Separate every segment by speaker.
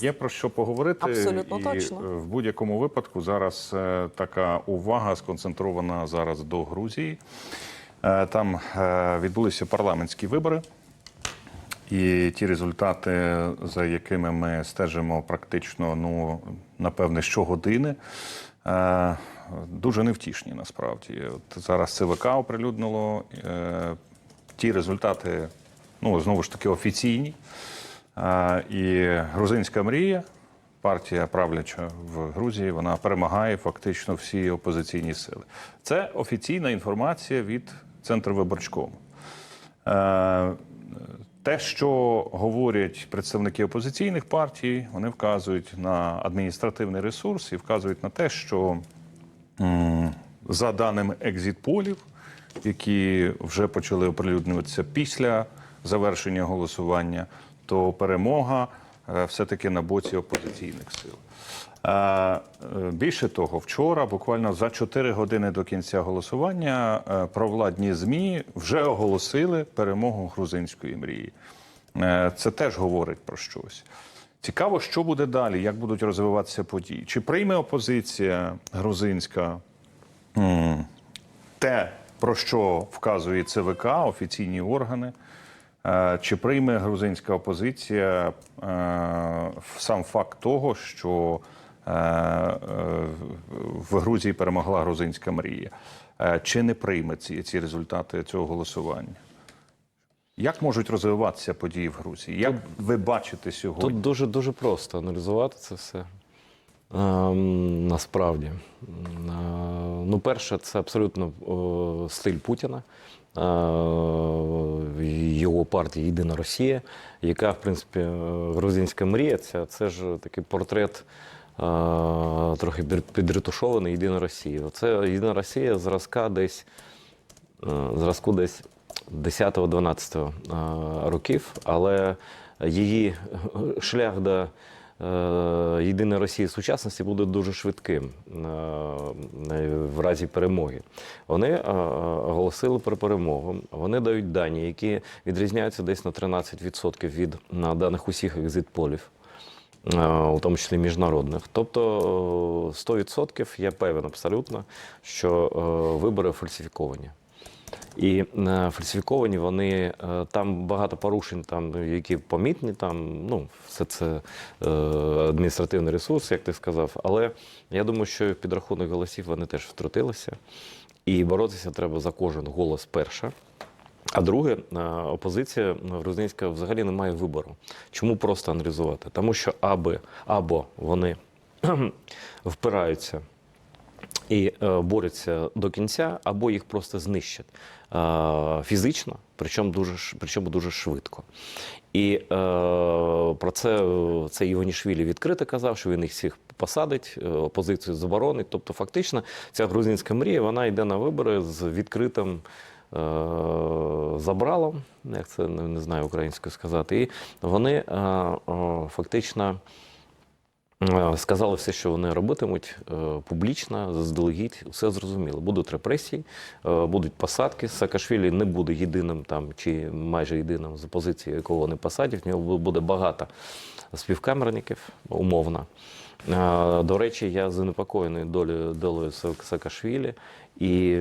Speaker 1: Є про що поговорити,
Speaker 2: Абсолютно
Speaker 1: і
Speaker 2: точно.
Speaker 1: е, в будь-якому випадку зараз е, така увага сконцентрована зараз до Грузії. Е, Там е, відбулися парламентські вибори, і ті результати, за якими ми стежимо практично, ну напевне, щогодини, е, дуже невтішні насправді. От зараз ЦВК оприлюднило е, ті результати, ну знову ж таки офіційні. І грузинська мрія, партія правляча в Грузії, вона перемагає фактично всі опозиційні сили. Це офіційна інформація від Центру виборчкому. Е, Те, що говорять представники опозиційних партій, вони вказують на адміністративний ресурс і вказують на те, що за даними екзит-полів, які вже почали оприлюднюватися після завершення голосування, то перемога е, все-таки на боці опозиційних сил. Е, е, Більше того, вчора, буквально за 4 години до кінця голосування, провладні ЗМІ вже оголосили перемогу грузинської мрії. Це теж говорить про щось. Цікаво, що буде далі, як будуть розвиватися події. Чи прийме опозиція грузинська те, про що вказує ЦВК, офіційні органи? Е, Чи прийме грузинська опозиція е, сам факт того, що е, в Грузії перемогла грузинська мрія? Чи не прийме ці, ці результати цього голосування? Як можуть розвиватися події в Грузії? Як ви бачите сьогодні?
Speaker 3: Тут дуже дуже просто аналізувати це все. Ем, насправді. М, е, Ну, перше, це абсолютно е, стиль Путіна, його партії Єдина Росія, яка, в принципі, е, грузинська мрія. Це, це ж такий портрет. е, Трохи під- підретушований Єдина Росія. Це Єдина Росія зразка десь е, зразку десь 10-12 е, років, але її шлях до е, єдиної Росії сучасності буде дуже швидким е, в разі перемоги. Вони е, оголосили про перемогу. Вони дають дані, які відрізняються десь на 13% від даних усіх екзит-полів. У тому числі міжнародних. Тобто е, 100% я певен абсолютно, що вибори фальсифіковані. І е, фальсифіковані вони е, там багато порушень, там які помітні, там ну все це е, адміністративний ресурс, як ти сказав. Але я думаю, що підрахунок голосів вони теж втрутилися, і боротися треба за кожен голос перша. А друге, опозиція грузинська взагалі не має вибору. Чому просто аналізувати? Тому що аби або вони впираються і е, борються до кінця, або їх просто знищать е, фізично, причому дуже причому дуже швидко. І е, про це, е, це Іванішвілі відкрито казав, що він їх всіх посадить, опозицію заборонить. Тобто, фактично, ця грузинська мрія вона йде на вибори з відкритим. Забралом, як це не знаю українською сказати, і вони фактично Сказали все, що вони робитимуть е, публічно, заздалегідь, все зрозуміло. Будуть репресії, е, будуть посадки. Саакашвілі не буде єдиним там чи майже єдиним з опозиції, якого вони посадять. В нього буде багато співкамерників, умовно. Е, До речі, я занепокоєний долею, долею Са- Саакашвілі, і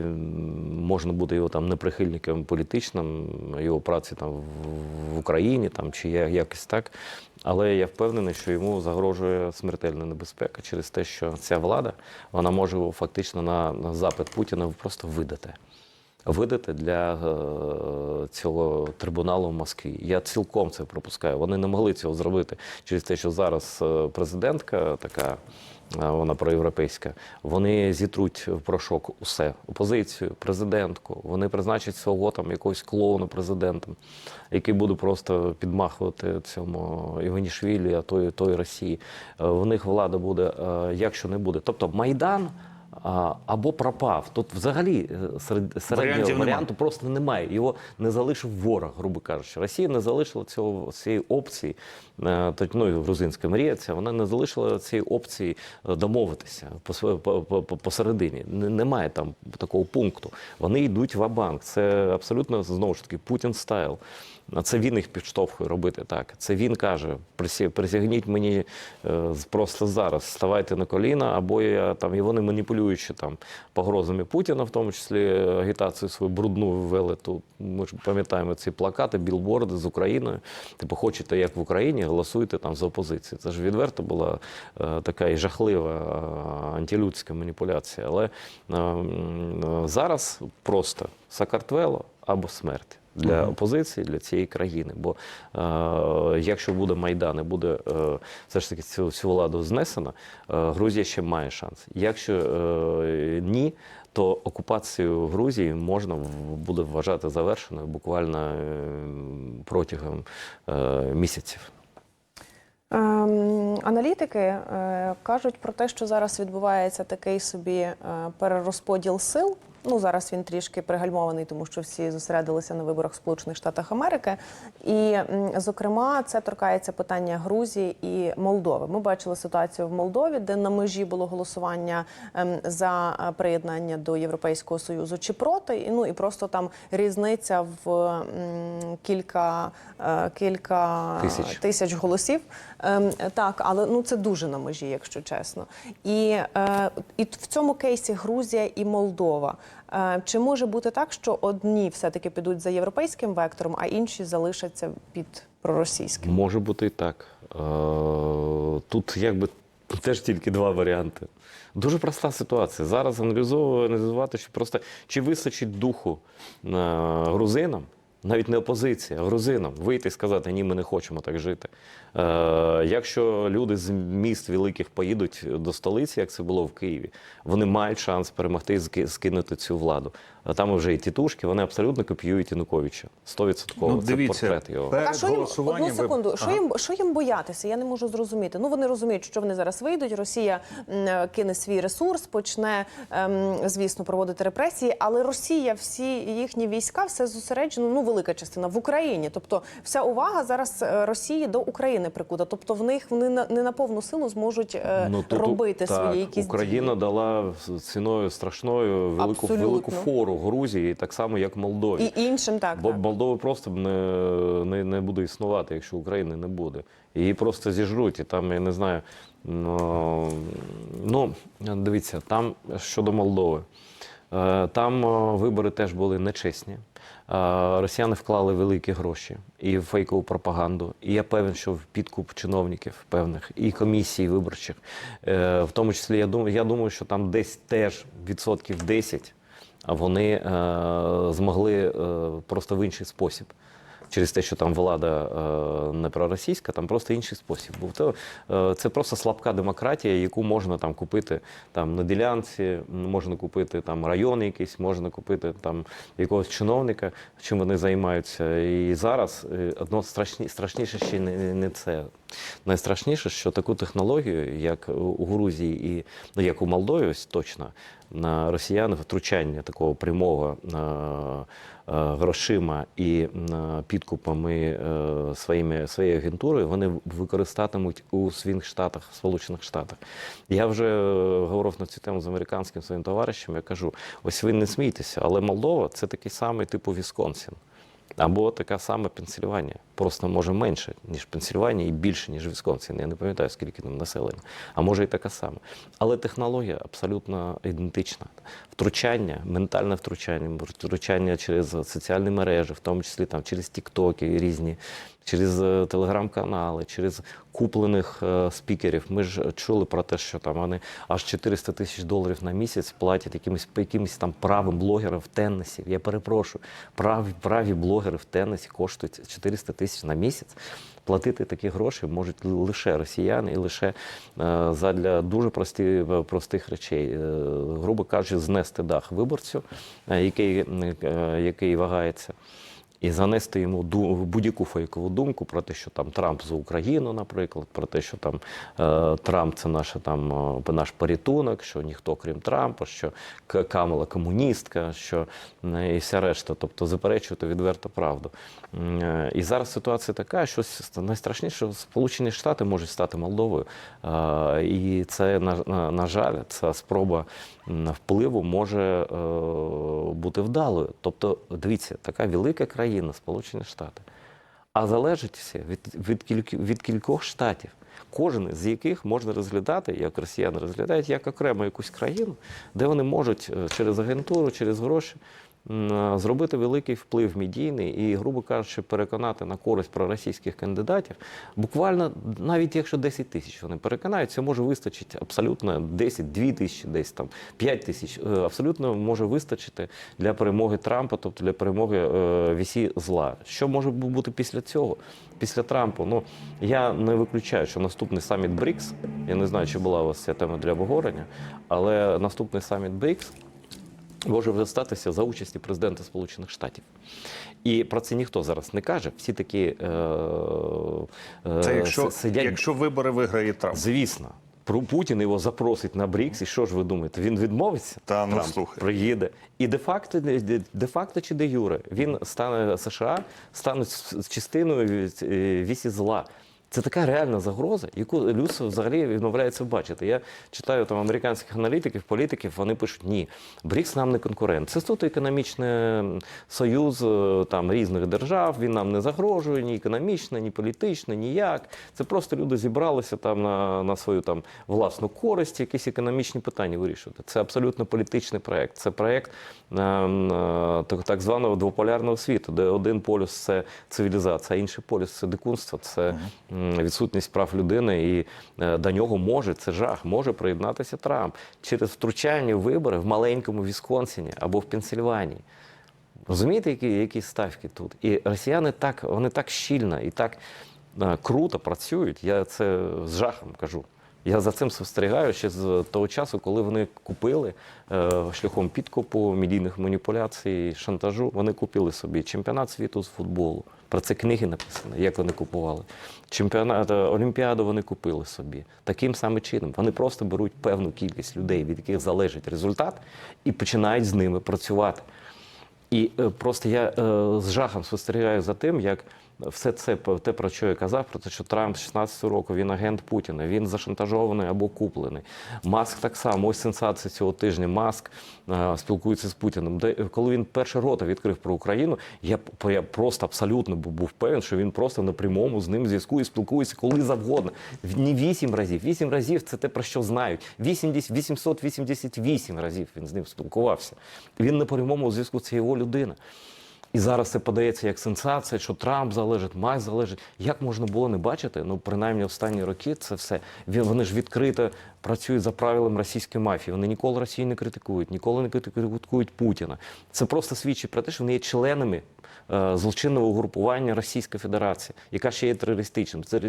Speaker 3: можна бути його там неприхильником політичним, його праці там в- Україні там, чи якось так. Але я впевнений, що йому загрожує смертельна небезпека через те, що ця влада вона може його фактично на запит Путіна просто видати. Видати для е, цього трибуналу в Москві. Я цілком це пропускаю. Вони не могли цього зробити через те, що зараз е, президентка така. е, Вона проєвропейська, вони зітруть в порошок усе опозицію, президентку. Вони призначать свого там якогось клоуна президентом, який буде просто підмахувати цьому Іванішвілі, а той, той Росії. В них влада буде, якщо не буде. Тобто Майдан або пропав. Тут взагалі е, серед, середнього
Speaker 1: Варіантів нема.
Speaker 3: варіанту просто немає. Його не залишив ворог, грубо кажучи. Росія не залишила цього цієї опції. е, Ну, грузинська мрія ця, вона не залишила цієї опції е, домовитися по- по- по- по- посередині. Немає там такого пункту. Вони йдуть в банк Це абсолютно знову ж таки Путін стайл. А Це він їх підштовхує робити так. Це він каже: «Присі- присягніть мені е, просто зараз, ставайте на коліна, або я там і вони маніпулюючи там погрозами Путіна, в тому числі е, агітацію свою брудну ввели. Тут ми ж пам'ятаємо ці плакати, білборди з Україною. Типу, хочете як в Україні, голосуйте там за опозицію. Це ж відверто була е, така і жахлива антилюдська маніпуляція. Але е, м, е, зараз просто Сакартвело або смерть для опозиції, для цієї країни. Бо е, якщо буде Майдан і буде е, все ж таки цю, цю владу знесено, е, Грузія ще має шанс. Якщо е, ні, то окупацію Грузії можна буде вважати завершеною буквально е, протягом е, місяців.
Speaker 2: Ем, аналітики е, кажуть про те, що зараз відбувається такий собі перерозподіл сил. Ну зараз він трішки пригальмований, тому що всі зосередилися на виборах в Сполучених Штатах Америки. І, зокрема, це торкається питання Грузії і Молдови. Ми бачили ситуацію в Молдові, де на межі було голосування ем, за е, приєднання до Європейського союзу чи проти. І, ну і просто там різниця в кілька, е, кілька
Speaker 3: Тисяч.
Speaker 2: тисяч голосів. Ем, так, але ну це дуже на межі, якщо чесно. І, е, і в цьому кейсі Грузія і Молдова. Е, чи може бути так, що одні все-таки підуть за європейським вектором, а інші залишаться під проросійським?
Speaker 3: Може бути і так. Е, Тут якби теж тільки два варіанти. Дуже проста ситуація. Зараз аналізовувати, що просто чи вистачить духу е, грузинам, навіть не опозиція, а грузинам, вийти і сказати, ні, ми не хочемо так жити. Е, якщо люди з міст великих поїдуть до столиці, як це було в Києві, вони мають шанс перемогти і ски- скинути цю владу. А там вже і тітушки, вони абсолютно копіюють Януковича. 100%.
Speaker 1: Ну,
Speaker 3: це портрет його.
Speaker 2: Так, а що їм одну
Speaker 1: ви-
Speaker 2: секунду? Що їм що їм боятися? Я не можу зрозуміти. Ну вони розуміють, що вони зараз вийдуть. Росія кине свій ресурс, почне ем, звісно проводити репресії. Але Росія, всі їхні війська, все зосереджено. Ну велика частина в Україні. Тобто, вся увага зараз е, Росії до України прикута. Тобто, в них вони не на повну силу зможуть е,
Speaker 3: Ну, тут,
Speaker 2: робити
Speaker 3: так,
Speaker 2: свої якісь
Speaker 3: Україна
Speaker 2: дії.
Speaker 3: дала ціною страшною велику,
Speaker 2: Абсолютно.
Speaker 3: велику фору Грузії, так само як Молдові.
Speaker 2: і іншим так.
Speaker 3: Бо
Speaker 2: так.
Speaker 3: Молдова просто не, не, не буде існувати, якщо України не буде. Її просто зіжруть. І там, я не знаю. Ну, ну дивіться, там щодо Молдови. Е, Там вибори теж були нечесні. Росіяни вклали великі гроші і в фейкову пропаганду. І я певен, що в підкуп чиновників певних і комісій виборчих. Е, В тому числі, я думаю, я думаю, що там десь теж відсотків 10 а вони е, змогли е, просто в інший спосіб. Через те, що там влада е, не проросійська, там просто інший спосіб був. То, е, це просто слабка демократія, яку можна там купити там на ділянці, можна купити там район якийсь, можна купити там якогось чиновника, чим вони займаються. І зараз е, одно страшні, страшніше ще не, не це. Найстрашніше, що таку технологію, як у Грузії і ну, як у Молдові, ось точно на росіян втручання такого прямого е, е, грошима і е, підкупами своїми своєю агентурою, вони використатимуть у своїх штатах, Сполучених Штатах. Я вже говорив на цю тему з американським своїм товаришем. Я кажу: ось ви не смійтеся, але Молдова це такий самий типу Вісконсін. Або така сама Пенсильванія. Просто може менше, ніж Пенсильванія, і більше, ніж Вісконсин. Я не пам'ятаю, скільки там населення. А може і така сама. Але технологія абсолютно ідентична. Втручання, ментальне втручання, втручання через соціальні мережі, в тому числі там через тіктоки різні, через е, телеграм-канали, через куплених е, спікерів. Ми ж чули про те, що там вони аж 400 тисяч доларів на місяць платять якимось якимось там правим блогерам в Теннесі. Я перепрошую, праві, праві блогери в Теннесі коштують 400 тисяч на місяць. Платити такі гроші можуть лише росіяни і лише е, задля дуже прості, простих речей. Е, грубо кажучи, знести дах виборцю, е, який, е, який вагається. І занести йому будь-яку фейкову думку про те, що там Трамп за Україну, наприклад, про те, що там е, Трамп це наше там е, наш порятунок, що ніхто крім Трампа, що К- Камала комуністка, що і вся решта, тобто заперечувати відверто правду. Е, І зараз ситуація така, що найстрашніше, Сполучені Штати можуть стати Молдовою. І це на, на, жаль, ця спроба впливу може бути вдалою. Тобто, дивіться, така велика країна, Сполучені Штати, а залежить від, від, кільк, від кількох штатів. Кожен з яких можна розглядати, як росіяни розглядають, як окремо якусь країну, де вони можуть е, через агентуру, через гроші зробити великий вплив медійний і, грубо кажучи, переконати на користь проросійських кандидатів. Буквально, навіть якщо 10 тисяч вони переконають, це може вистачити абсолютно 10, 2 тисячі, десь там 5 тисяч. е, Абсолютно може вистачити для перемоги Трампа, тобто для перемоги е, вісі зла. Що може бути після цього? Після Трампа, ну я не виключаю, що наступний саміт БРІКС, я не знаю, чи була у вас ця тема для обговорення, але наступний саміт БРІКС може вже статися за участі президента Сполучених Штатів. І про це ніхто зараз не каже. Всі такі е, е,
Speaker 1: Це якщо,
Speaker 3: сидять.
Speaker 1: якщо вибори виграє Трамп.
Speaker 3: Звісно. Про Путін його запросить на БРІКС, і що ж ви думаєте? Він відмовиться?
Speaker 1: Та, ну,
Speaker 3: Трамп
Speaker 1: слухай.
Speaker 3: приїде. І де-факто, де- де-факто чи де юре, він стане США, стануть частиною е, вісі зла. Це така реальна загроза, яку людство взагалі відмовляється бачити. Я читаю там американських аналітиків, політиків, вони пишуть: ні, БРІКС нам не конкурент. Це суто економічний союз е, там різних держав. Він нам не загрожує ні економічно, ні політично, ніяк. Це просто люди зібралися там на, на свою там власну користь, якісь економічні питання вирішувати. Це абсолютно політичний проект. Це проект е, е, так, так званого двополярного світу, де один полюс це цивілізація, а інший полюс це дикунство, це відсутність прав людини, і е, до нього може це жах, може приєднатися Трамп через втручання вибори в маленькому Вісконсіні або в Пенсильванії. Розумієте, які, які ставки тут? І росіяни так, вони так щільно і так е, круто працюють. Я це з жахом кажу. Я за цим спостерігаю ще з того часу, коли вони купили е, шляхом підкупу, медійних маніпуляцій, шантажу. Вони купили собі чемпіонат світу з футболу. Про це книги написано, як вони купували. Чемпіонат е, Олімпіаду вони купили собі. Таким самим чином. Вони просто беруть певну кількість людей, від яких залежить результат, і починають з ними працювати. І е, просто я е, з жахом спостерігаю за тим, як все це те, про що я казав, про те, що Трамп з 16 року він агент Путіна, він зашантажований або куплений. Маск так само, ось сенсація цього тижня. Маск е, спілкується з Путіним. Де коли він перший рота відкрив про Україну, я, я просто абсолютно був, певен, що він просто на прямому з ним зв'язку і спілкується коли завгодно. Не вісім разів. Вісім разів це те, про що знають. 80, 888 разів він з ним спілкувався. Він на прямому зв'язку це його людина. І зараз це подається як сенсація, що Трамп залежить, Майк залежить. Як можна було не бачити? Ну, принаймні, останні роки це все. Вони ж відкрито працюють за правилами російської мафії. Вони ніколи Росію не критикують, ніколи не критикують Путіна. Це просто свідчить про те, що вони є членами е, злочинного угрупування Російської Федерації, яка ще є терористичним. Це,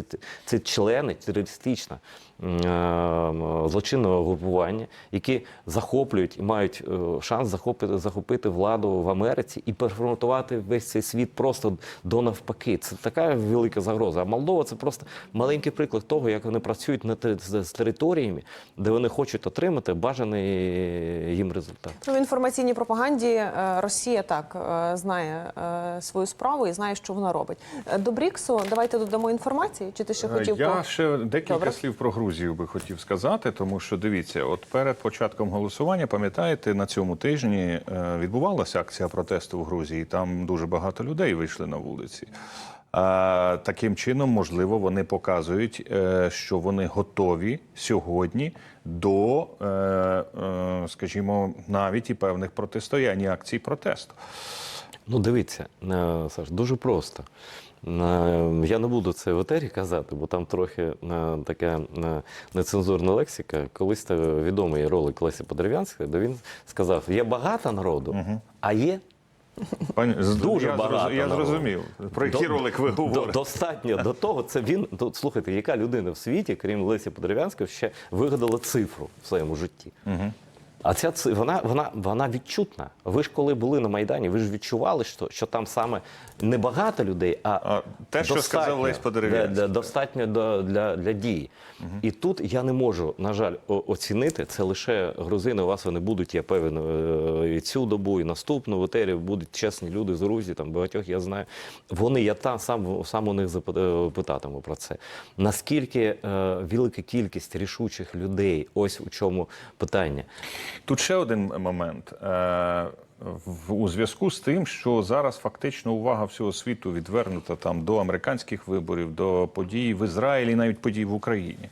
Speaker 3: це члени терористичного е, злочинного угрупування, які захоплюють і мають е, шанс захопити, захопити владу в Америці і переформатувати весь цей світ просто до навпаки. Це така велика загроза. А Молдова це просто маленький приклад того, як вони працюють на з територіями, де вони хочуть отримати бажаний їм результат.
Speaker 2: Ну, в інформаційній пропаганді е, Росія так е, знає е, свою справу і знає, що вона робить. До Бріксу давайте додамо інформації. Чи ти ще хотів
Speaker 1: Я
Speaker 2: по-
Speaker 1: ще декілька
Speaker 2: Добре.
Speaker 1: слів про Грузію би хотів сказати, тому що дивіться, от перед початком голосування, пам'ятаєте, на цьому тижні відбувалася акція протесту в Грузії. Там дуже багато людей вийшли на вулиці. А, таким чином, можливо, вони показують, е, що вони готові сьогодні до, е, е, скажімо, навіть і певних протистоянь і акцій протесту.
Speaker 3: Ну, дивіться, е, Саш, дуже просто. Е, Я не буду це в етері казати, бо там трохи е, така е, нецензурна лексика. Колись відомий ролик Лесі Подерев'янської, де він сказав: є багато народу, а є
Speaker 1: Пані,
Speaker 3: Дуже
Speaker 1: я,
Speaker 3: багато
Speaker 1: зроз- я
Speaker 3: народу.
Speaker 1: зрозумів, про який
Speaker 3: До-
Speaker 1: ролик ви
Speaker 3: до- Достатньо до того. Це він. тут Слухайте, яка людина в світі, крім Лесі Подерев'янської, ще вигадала цифру в своєму житті? А ця вона, вона, вона відчутна. Ви ж коли були на Майдані, ви ж відчували, що, що там саме не багато людей, а,
Speaker 1: А те, що сказав Лесь Подерев'янський.
Speaker 3: для, для, достатньо до, для, для дії. І тут я не можу, на жаль, оцінити. Це лише грузини. У вас вони будуть, я певен, е, і цю добу, і наступну в етері будуть чесні люди з Грузії, там багатьох я знаю. Вони, я там сам, сам у них запит- е, про це. Наскільки е, велика кількість рішучих людей, ось у чому питання.
Speaker 1: Тут ще один момент. Е, У зв'язку з тим, що зараз фактично увага всього світу відвернута там до американських виборів, до подій в Ізраїлі, навіть подій в Україні.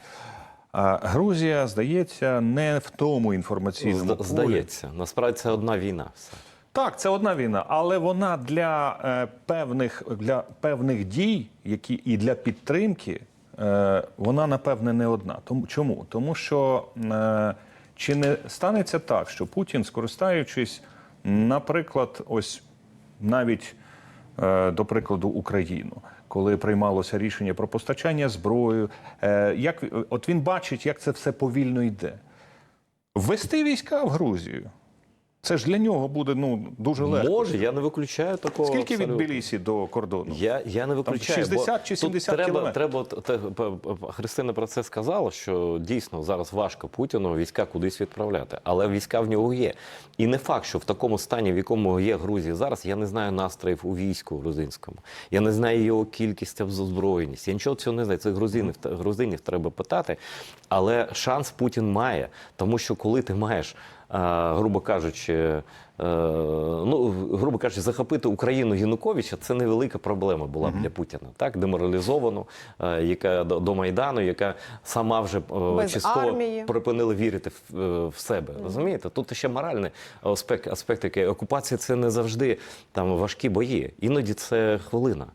Speaker 1: А Грузія, здається, не в тому інформаційному полі.
Speaker 3: Здається, насправді це одна війна. Все.
Speaker 1: Так, це одна війна, але вона для е, певних для певних дій, які і для підтримки, е, вона напевне не одна. Тому чому? Тому що е, чи не станеться так, що Путін, скористаючись, наприклад, ось навіть е, до прикладу Україну, коли приймалося рішення про постачання зброї, е, як от він бачить, як це все повільно йде. Ввести війська в Грузію. Це ж для нього буде ну дуже легко.
Speaker 3: Може, я не виключаю такого.
Speaker 1: Скільки від
Speaker 3: абсолютно.
Speaker 1: Білісі до кордону?
Speaker 3: Я, я не виключаю.
Speaker 1: 60 чи 70
Speaker 3: тут треба, треба те, Христина про це сказала, що дійсно зараз важко Путіну війська кудись відправляти, але війська в нього є. І не факт, що в такому стані, в якому є Грузія зараз, я не знаю настроїв у війську грузинському. Я не знаю його кількість озброєність. Я нічого цього не знаю. Це грузинів, грузинів треба питати. Але шанс Путін має, тому що коли ти маєш. Грубо кажучи, е, ну грубо кажучи, захопити Україну Януковича це невелика проблема була б для Путіна. Так, деморалізовану, е, яка до, майдану, яка сама вже е,
Speaker 2: Без
Speaker 3: частково
Speaker 2: армії.
Speaker 3: припинила вірити в, в себе. Розумієте? Тут ще моральний аспект, аспект який окупація це не завжди там важкі бої. Іноді це хвилина.